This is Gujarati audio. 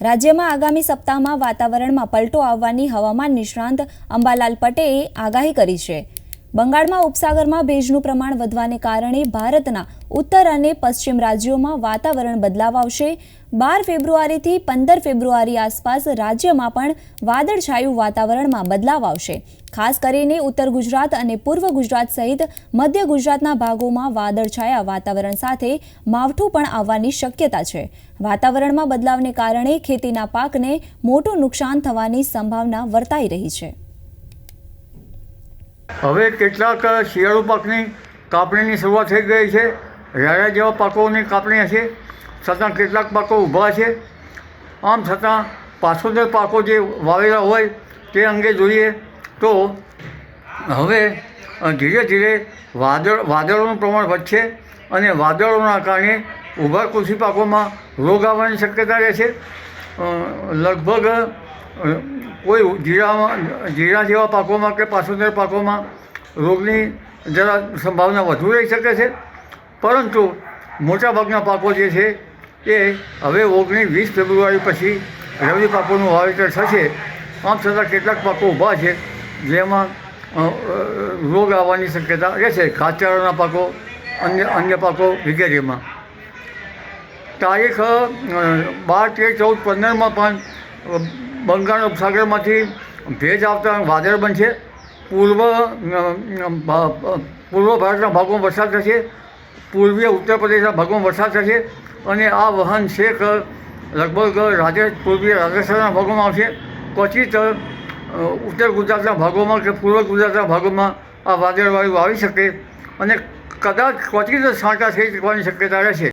રાજ્યમાં આગામી સપ્તાહમાં વાતાવરણમાં પલટો આવવાની હવામાન નિષ્ણાંત અંબાલાલ પટેલે આગાહી કરી છે. બંગાળમાં ઉપસાગરમાં ભેજનું પ્રમાણ વધવાને કારણે ભારતના ઉત્તર અને પશ્ચિમ રાજ્યોમાં વાતાવરણ બદલાવ આવશે. બાર ફેબ્રુઆરીથી પંદર ફેબ્રુઆરી આસપાસ રાજ્યમાં પણ વાદળછાયું વાતાવરણમાં બદલાવ આવશે. ખાસ કરીને ઉત્તર ગુજરાત અને પૂર્વ ગુજરાત સહિત મધ્ય ગુજરાતના ભાગોમાં વાદળછાયા વાતાવરણ સાથે માવઠું પણ આવવાની શક્યતા છે. વાતાવરણમાં બદલાવને કારણે ખેતીના પાકને મોટું નુકસાન થવાની સંભાવના વર્તાઈ રહી છે. હવે કેટલાક શિયાળુ પાકની કાપણીની શરૂઆત થઈ ગઈ છે. રાયા જેવા પાકોની કાપણી હશે, છતાં કેટલાક પાકો ઊભા છે. આમ છતાં પાછોતેર પાકો જે વાવેલા હોય તે અંગે જોઈએ તો હવે ધીરે ધીરે વાદળ, વાદળોનું પ્રમાણ વધશે અને વાદળોના કારણે ઊભા કૃષિ પાકોમાં રોગ આવવાની શક્યતા રહે છે લગભગ કોઈ જીરામાં, જીરા જેવા પાકોમાં કે પાછોતેર પાકોમાં રોગની જરા સંભાવના વધુ રહી શકે છે. પરંતુ મોટાભાગના પાકો જે છે એ હવે ઓગણીસ વીસ ફેબ્રુઆરી પછી રવિ પાકોનું વાવેતર થશે. આમ છતાં કેટલાક પાકો ઊભા છે જેમાં રોગ આવવાની શક્યતા રહેશે ઘાસચારાના પાકો, અન્ય અન્ય પાકો વગેરેમાં. તારીખ બાર તેર ચૌદ પંદરમાં પણ બંગાળ ઉપસાગરમાંથી ભેજ આવતા વાદળ બનશે. પૂર્વ પૂર્વ ભારતના ભાગોમાં વરસાદ થશે. પૂર્વીય ઉત્તર પ્રદેશના ભાગોમાં વરસાદ થશે અને આ વહન છેક લગભગ રાજે પૂર્વીય રાજસ્થાનના ભાગોમાં આવશે. ક્વચિત ઉત્તર ગુજરાતના ભાગોમાં કે પૂર્વ ગુજરાતના ભાગોમાં આ વાદળવાયુ આવી શકે અને કદાચ ક્વચિત છાંટા થઈ શકવાની શક્યતા રહેશે.